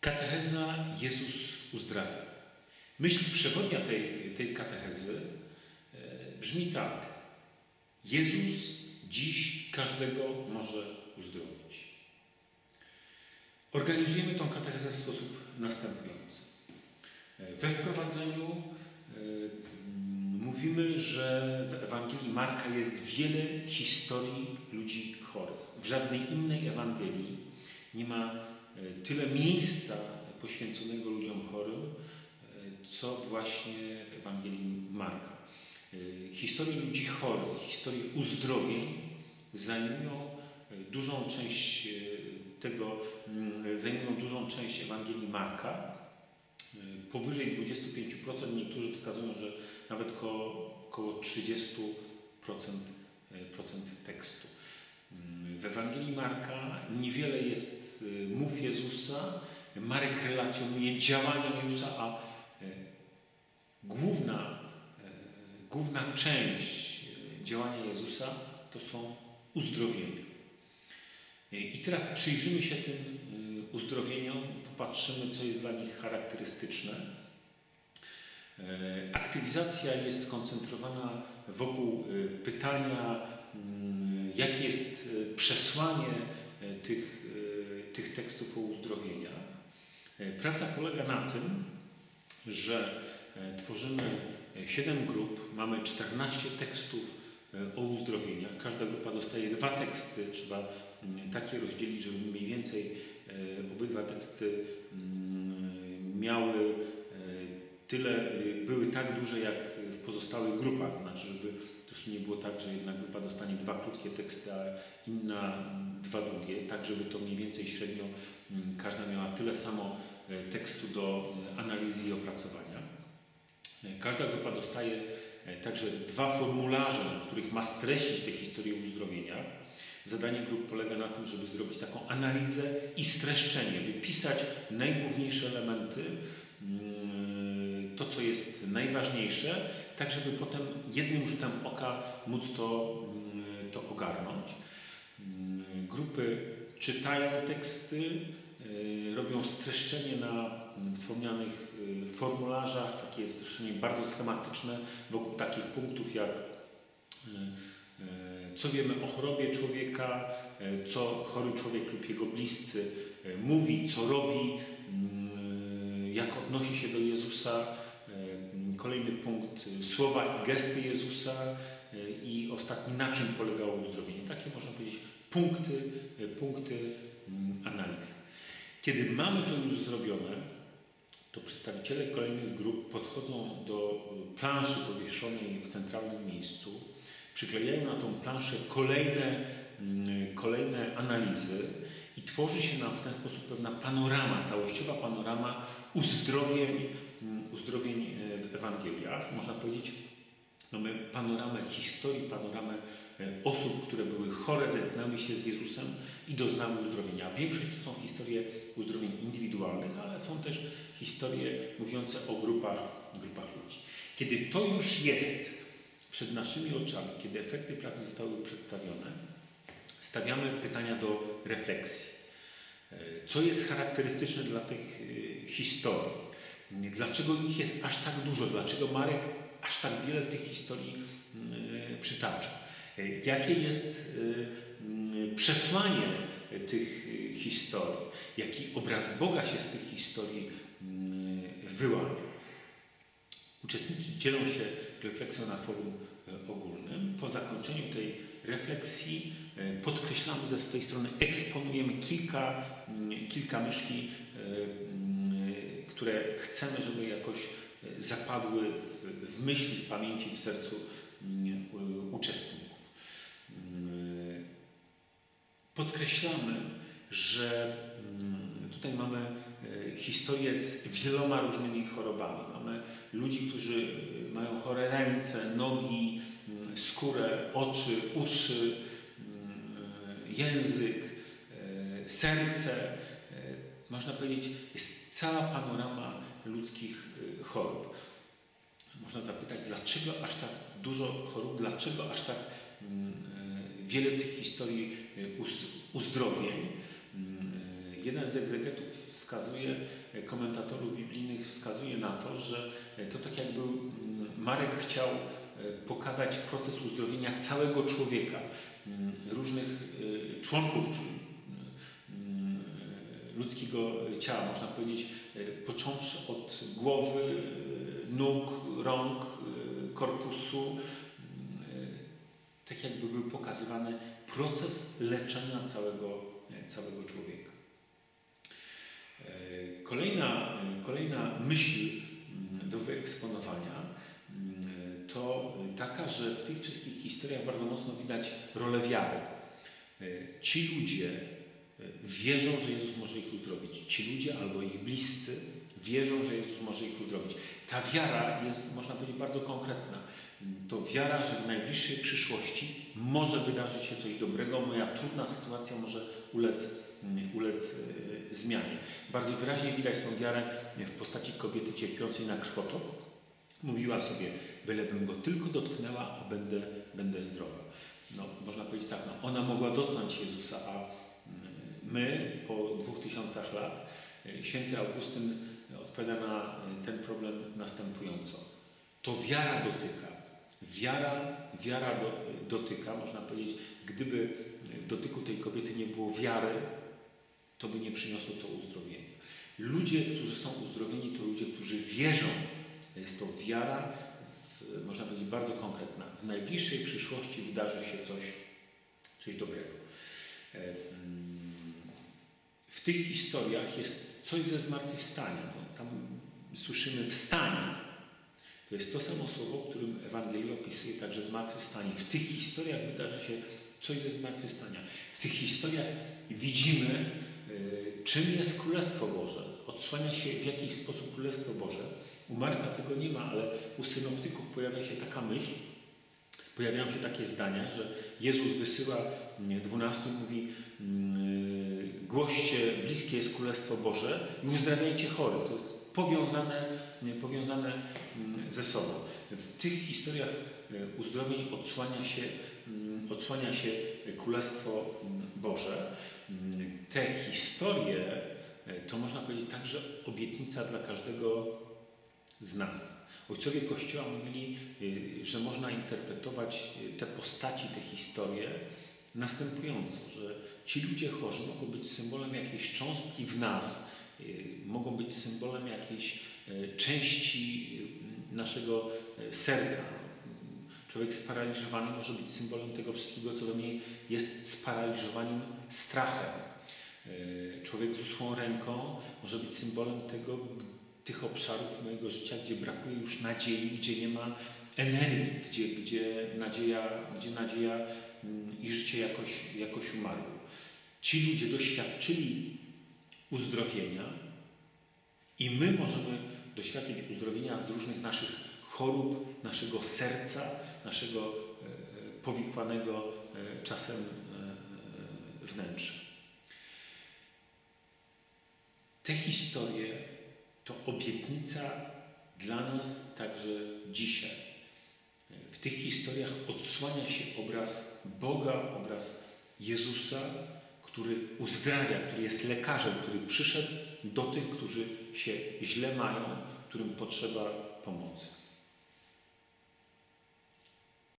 Katecheza Jezus uzdrawia. Myśl przewodnia tej, tej katechezy e, brzmi tak. Jezus dziś każdego może uzdrowić. Organizujemy tą katechezę w sposób następujący. E, we wprowadzeniu e, mówimy, że w Ewangelii Marka jest wiele historii ludzi chorych. W żadnej innej Ewangelii nie ma tyle miejsca poświęconego ludziom chorym, co właśnie w Ewangelii Marka. Historie ludzi chorych, historie uzdrowień zajmują dużą część tego, mm, zajmują dużą część Ewangelii Marka powyżej 25%, niektórzy wskazują, że nawet około 30% e, procent tekstu. Mm, w Ewangelii Marka niewiele jest e, mów Jezusa, Marek relacjonuje działanie Jezusa, a e, główna, główna część działania Jezusa to są uzdrowienia. I teraz przyjrzymy się tym uzdrowieniom, popatrzymy, co jest dla nich charakterystyczne. Aktywizacja jest skoncentrowana wokół pytania, mm, jakie jest przesłanie tych, tych tekstów o uzdrowieniach. Praca polega na tym, że tworzymy 7 grup, mamy 14 tekstów o uzdrowieniach. Każda grupa dostaje dwa teksty, trzeba mm, takie rozdzielić, żeby mniej więcej obydwa teksty mm, miały tyle, były tak duże jak w pozostałych grupach, znaczy, żeby to nie było tak, że jedna grupa dostanie dwa krótkie teksty, a inna dwa długie, tak żeby to mniej więcej średnio mm, każda miała tyle samo e, tekstu do e, analizy i opracowania. E, każda grupa dostaje także dwa formularze, na których ma streścić te historie uzdrowienia. Zadanie grup polega na tym, żeby zrobić taką analizę i streszczenie, wypisać najgłówniejsze elementy, mm, to, co jest najważniejsze, tak żeby potem jednym rzutem oka móc to, mm, to ogarnąć. Mm, grupy czytają teksty, y, robią streszczenie na wspomnianych y, formularzach, takie streszczenie bardzo schematyczne wokół takich punktów jak y, co wiemy o chorobie człowieka, co chory człowiek lub jego bliscy mówi, co robi, mm, jak odnosi się do Jezusa, Kolejny punkt, y, słowa i gesty Jezusa y, i ostatni, na czym polegało uzdrowienie. Takie można powiedzieć punkty, y, punkty mm, analizy. Kiedy mamy to już zrobione, to przedstawiciele kolejnych grup podchodzą do planszy powieszonej w centralnym miejscu, przyklejają na tą planszę kolejne, mm, kolejne analizy i tworzy się nam w ten sposób pewna panorama, całościowa panorama uzdrowień, mm, uzdrowień Ewangeliach. Można powiedzieć, mamy panoramę historii, panoramę e, osób, które były chore, zetknęły się z Jezusem i doznały uzdrowienia. Większość to są historie uzdrowień indywidualnych, ale są też historie mówiące o grupach, grupach ludzi. Kiedy to już jest przed naszymi oczami, kiedy efekty pracy zostały przedstawione, stawiamy pytania do refleksji. E, co jest charakterystyczne dla tych historii? Dlaczego ich jest aż tak dużo? Dlaczego Marek aż tak wiele tych historii mm, przytacza? Jakie jest mm, przesłanie tych historii? Jaki obraz Boga się z tych historii wyłania? Uczestnicy dzielą się refleksją na forum e, ogólnym. Po zakończeniu tej refleksji e, podkreślamy ze swojej strony, eksponujemy kilka, kilka myśli e, które chcemy, żeby jakoś e, zapadły w, w myśli, w pamięci, w sercu mm, uczestników. Mm, podkreślamy, że mm, tutaj mamy e, historię z wieloma różnymi chorobami. Mamy ludzi, którzy e, mają chore ręce, nogi, skórę, oczy, uszy, język, serce. Można powiedzieć, jest cała panorama ludzkich y, chorób. Można zapytać, dlaczego aż tak dużo chorób, dlaczego aż tak mm, y, wiele tych historii y, uzdrowień. Mm, jeden z egzegetów wskazuje, komentatorów biblijnych wskazuje na to, że to tak jakby mm, Marek chciał pokazać proces uzdrowienia całego człowieka, różnych członków ludzkiego ciała, można powiedzieć, począwszy od głowy, nóg, rąk, korpusu, tak jakby był pokazywany proces leczenia całego, całego człowieka. E, kolejna, kolejna myśl do wyeksponowania to taka, że w tych wszystkich historiach bardzo mocno widać rolę wiary. E, ci ludzie e, wierzą, że Jezus może ich uzdrowić. Ci ludzie albo ich bliscy wierzą, że Jezus może ich uzdrowić. Ta wiara jest, można powiedzieć, bardzo konkretna to wiara, że w najbliższej przyszłości może wydarzyć się coś dobrego, moja trudna sytuacja może ulec, mm, ulec e, zmianie. Bardzo wyraźnie widać tą wiarę w postaci kobiety cierpiącej na krwotok. Mówiła sobie, bylebym go tylko dotknęła, a będę, będę zdrowa. No, można powiedzieć tak, no, ona mogła dotknąć Jezusa, a my po dwóch tysiącach lat, e, święty Augustyn odpowiada na e, ten problem następująco. To wiara dotyka, Wiara, wiara do, dotyka, można powiedzieć, gdyby w dotyku tej kobiety nie było wiary, to by nie przyniosło to uzdrowienie. Ludzie, którzy są uzdrowieni, to ludzie, którzy wierzą. Jest to wiara, w, można powiedzieć, bardzo konkretna. W najbliższej przyszłości wydarzy się coś, coś dobrego. E, mm, w tych historiach jest coś ze zmartwychwstania. No, tam słyszymy wstanie, to jest to samo słowo, którym Ewangelia opisuje także zmartwychwstanie. W tych historiach wydarza się coś ze zmartwychwstania. W tych historiach widzimy, y, czym jest Królestwo Boże. Odsłania się w jakiś sposób Królestwo Boże. U Marka tego nie ma, ale u synoptyków pojawia się taka myśl, pojawiają się takie zdania, że Jezus wysyła dwunastu i mówi y, głoście, bliskie jest Królestwo Boże i uzdrawiajcie chorych. To jest powiązane, powiązane mm, ze sobą. W tych historiach e, uzdrowień odsłania się, mm, odsłania się Królestwo mm, Boże. Te historie e, to można powiedzieć także obietnica dla każdego z nas. Ojcowie Kościoła mówili, e, że można interpretować te postaci, te historie następująco, że ci ludzie chorzy mogą być symbolem jakiejś cząstki w nas, Y, mogą być symbolem jakiejś y, części y, naszego serca. Człowiek sparaliżowany może być symbolem tego wszystkiego, co we mnie jest sparaliżowaniem strachem. Człowiek z uschłą ręką może być symbolem tego, tych obszarów mojego życia, gdzie brakuje już nadziei, gdzie nie ma energii, gdzie, gdzie, nadzieja, gdzie nadzieja mm, i życie jakoś, jakoś umarło. Ci ludzie doświadczyli uzdrowienia i my możemy doświadczyć uzdrowienia z różnych naszych chorób, naszego serca, naszego e, powikłanego e, czasem e, wnętrza. Te historie to obietnica dla nas także dzisiaj. W tych historiach odsłania się obraz Boga, obraz Jezusa, który uzdrawia, który jest lekarzem, który przyszedł do tych, którzy się źle mają, którym potrzeba pomocy.